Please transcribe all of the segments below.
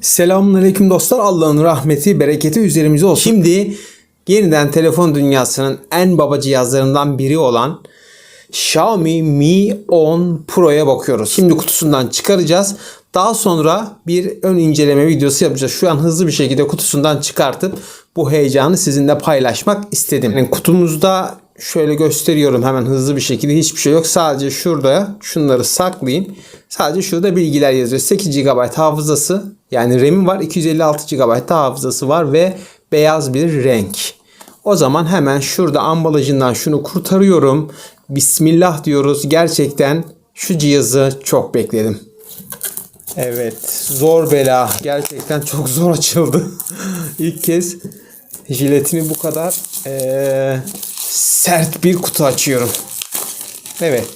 Selamünaleyküm dostlar. Allah'ın rahmeti, bereketi üzerimize olsun. Şimdi yeniden telefon dünyasının en baba cihazlarından biri olan Xiaomi Mi 10 Pro'ya bakıyoruz. Şimdi kutusundan çıkaracağız. Daha sonra bir ön inceleme videosu yapacağız. Şu an hızlı bir şekilde kutusundan çıkartıp bu heyecanı sizinle paylaşmak istedim. Yani kutumuzda şöyle gösteriyorum hemen hızlı bir şekilde hiçbir şey yok. Sadece şurada şunları saklayayım. Sadece şurada bilgiler yazıyor. 8 GB hafızası yani RAM'i var. 256 GB hafızası var ve beyaz bir renk. O zaman hemen şurada ambalajından şunu kurtarıyorum. Bismillah diyoruz. Gerçekten şu cihazı çok bekledim. Evet zor bela. Gerçekten çok zor açıldı. İlk kez jiletini bu kadar eee, sert bir kutu açıyorum. Evet.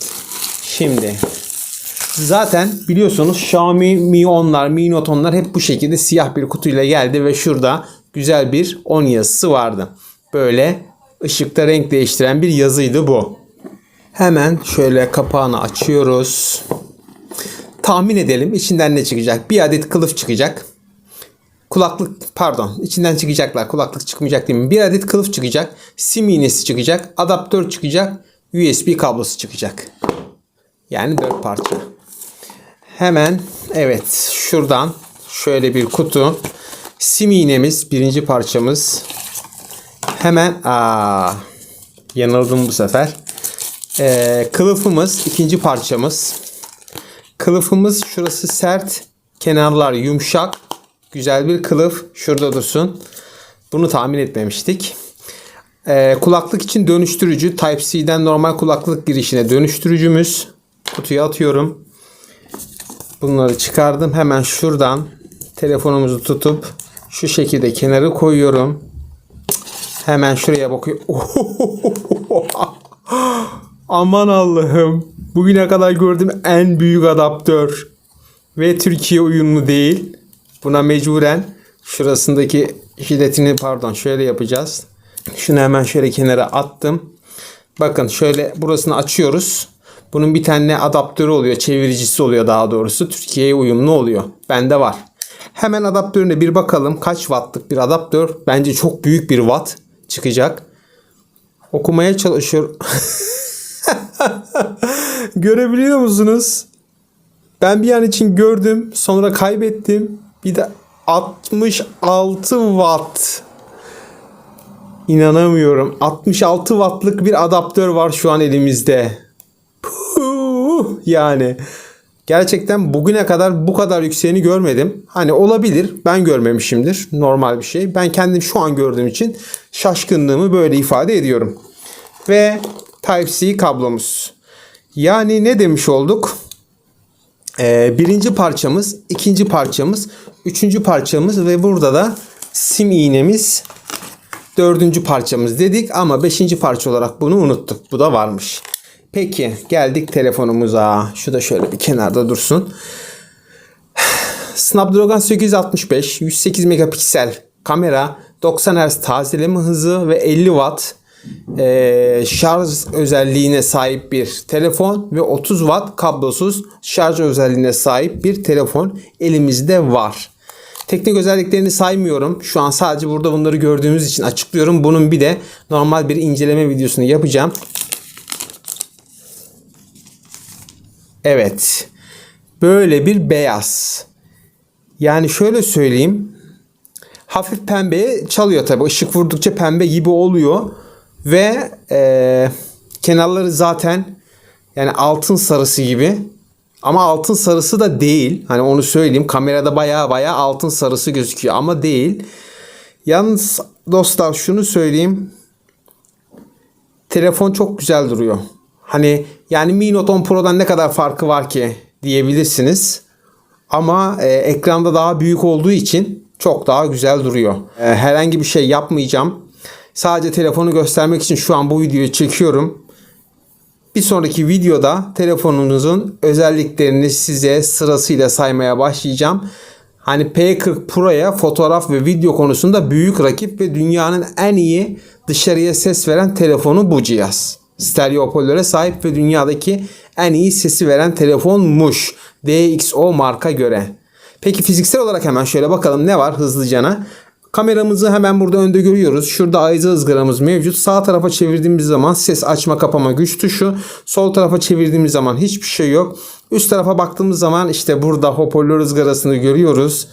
Şimdi Zaten biliyorsunuz Xiaomi Mi 10'lar, Mi Note 10'lar hep bu şekilde siyah bir kutuyla geldi ve şurada güzel bir 10 yazısı vardı. Böyle ışıkta renk değiştiren bir yazıydı bu. Hemen şöyle kapağını açıyoruz. Tahmin edelim içinden ne çıkacak? Bir adet kılıf çıkacak. Kulaklık pardon içinden çıkacaklar. Kulaklık çıkmayacak değil mi? Bir adet kılıf çıkacak. Sim iğnesi çıkacak. Adaptör çıkacak. USB kablosu çıkacak. Yani dört parça. Hemen evet şuradan şöyle bir kutu. Sim iğnemiz birinci parçamız. Hemen aa, yanıldım bu sefer. Ee, kılıfımız ikinci parçamız. Kılıfımız şurası sert. Kenarlar yumuşak. Güzel bir kılıf. Şurada dursun. Bunu tahmin etmemiştik. Ee, kulaklık için dönüştürücü. Type-C'den normal kulaklık girişine dönüştürücümüz. Kutuya atıyorum. Bunları çıkardım. Hemen şuradan telefonumuzu tutup şu şekilde kenarı koyuyorum. Hemen şuraya bakıyorum. Aman Allah'ım. Bugüne kadar gördüğüm en büyük adaptör. Ve Türkiye uyumlu değil. Buna mecburen şurasındaki jiletini pardon şöyle yapacağız. Şunu hemen şöyle kenara attım. Bakın şöyle burasını açıyoruz. Bunun bir tane adaptörü oluyor. Çeviricisi oluyor daha doğrusu. Türkiye'ye uyumlu oluyor. Bende var. Hemen adaptörüne bir bakalım. Kaç wattlık bir adaptör? Bence çok büyük bir watt çıkacak. Okumaya çalışıyorum. Görebiliyor musunuz? Ben bir an için gördüm. Sonra kaybettim. Bir de 66 watt. İnanamıyorum. 66 wattlık bir adaptör var şu an elimizde. Puh, yani gerçekten bugüne kadar bu kadar yükseğini görmedim. Hani olabilir. Ben görmemişimdir. Normal bir şey. Ben kendim şu an gördüğüm için şaşkınlığımı böyle ifade ediyorum. Ve Type-C kablomuz. Yani ne demiş olduk? Ee, birinci parçamız, ikinci parçamız, üçüncü parçamız ve burada da sim iğnemiz dördüncü parçamız dedik ama beşinci parça olarak bunu unuttuk. Bu da varmış. Peki geldik telefonumuza. Şu da şöyle bir kenarda dursun. Snapdragon 865 108 megapiksel kamera 90 Hz tazeleme hızı ve 50 Watt eee, şarj özelliğine sahip bir telefon ve 30 Watt kablosuz şarj özelliğine sahip bir telefon elimizde var. Teknik özelliklerini saymıyorum. Şu an sadece burada bunları gördüğümüz için açıklıyorum. Bunun bir de normal bir inceleme videosunu yapacağım. Evet. Böyle bir beyaz. Yani şöyle söyleyeyim. Hafif pembeye çalıyor tabii. Işık vurdukça pembe gibi oluyor. Ve eee, kenarları zaten yani altın sarısı gibi. Ama altın sarısı da değil. Hani onu söyleyeyim. Kamerada baya baya altın sarısı gözüküyor ama değil. Yalnız dostlar şunu söyleyeyim. Telefon çok güzel duruyor. Hani yani Mi Note 10 Pro'dan ne kadar farkı var ki diyebilirsiniz. Ama e, ekranda daha büyük olduğu için çok daha güzel duruyor. E, herhangi bir şey yapmayacağım. Sadece telefonu göstermek için şu an bu videoyu çekiyorum. Bir sonraki videoda telefonunuzun özelliklerini size sırasıyla saymaya başlayacağım. Hani P40 Pro'ya fotoğraf ve video konusunda büyük rakip ve dünyanın en iyi dışarıya ses veren telefonu bu cihaz. Stereo hoparlöre sahip ve dünyadaki en iyi sesi veren telefonmuş. DxO marka göre. Peki fiziksel olarak hemen şöyle bakalım ne var hızlıcana. Kameramızı hemen burada önde görüyoruz. Şurada ayza ızgaramız mevcut. Sağ tarafa çevirdiğimiz zaman ses açma kapama güç tuşu. Sol tarafa çevirdiğimiz zaman hiçbir şey yok. Üst tarafa baktığımız zaman işte burada hoparlör ızgarasını görüyoruz.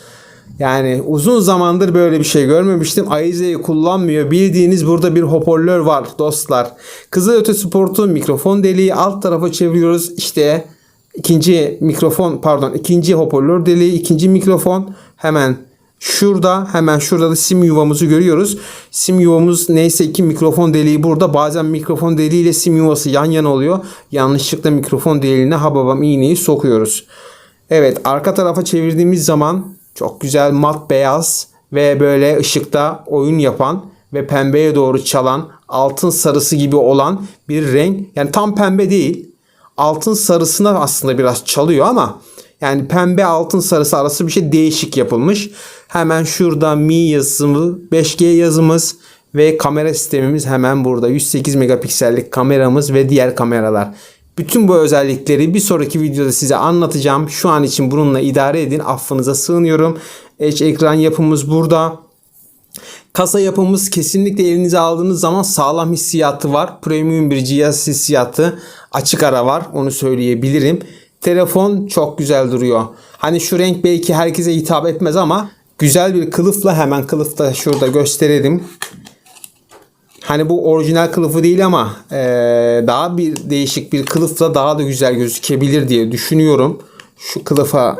Yani uzun zamandır böyle bir şey görmemiştim. Ayza'yı kullanmıyor. Bildiğiniz burada bir hoparlör var dostlar. Kızılötesi portu mikrofon deliği alt tarafa çeviriyoruz. İşte ikinci mikrofon pardon ikinci hoparlör deliği ikinci mikrofon hemen Şurada hemen şurada da sim yuvamızı görüyoruz. Sim yuvamız neyse ki mikrofon deliği burada. Bazen mikrofon deliği ile sim yuvası yan yana oluyor. Yanlışlıkla mikrofon deliğine hababam iğneyi sokuyoruz. Evet arka tarafa çevirdiğimiz zaman çok güzel mat beyaz ve böyle ışıkta oyun yapan ve pembeye doğru çalan altın sarısı gibi olan bir renk. Yani tam pembe değil. Altın sarısına aslında biraz çalıyor ama yani pembe altın sarısı arası bir şey değişik yapılmış. Hemen şurada Mi yazımı, 5G yazımız ve kamera sistemimiz hemen burada. 108 megapiksellik kameramız ve diğer kameralar. Bütün bu özellikleri bir sonraki videoda size anlatacağım. Şu an için bununla idare edin. Affınıza sığınıyorum. Edge ekran yapımız burada. Kasa yapımız kesinlikle elinize aldığınız zaman sağlam hissiyatı var. Premium bir cihaz hissiyatı. Açık ara var. Onu söyleyebilirim. Telefon çok güzel duruyor. Hani şu renk belki herkese hitap etmez ama güzel bir kılıfla hemen kılıfta şurada gösterelim. Hani bu orijinal kılıfı değil ama eee, daha bir değişik bir kılıfla daha da güzel gözükebilir diye düşünüyorum. Şu kılıfa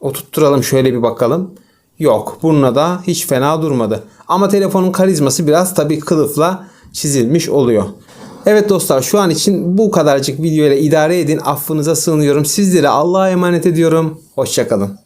oturtturalım şöyle bir bakalım. Yok bununla da hiç fena durmadı. Ama telefonun karizması biraz tabii kılıfla çizilmiş oluyor. Evet dostlar şu an için bu kadarcık video ile idare edin. Affınıza sığınıyorum. Sizlere Allah'a emanet ediyorum. Hoşçakalın.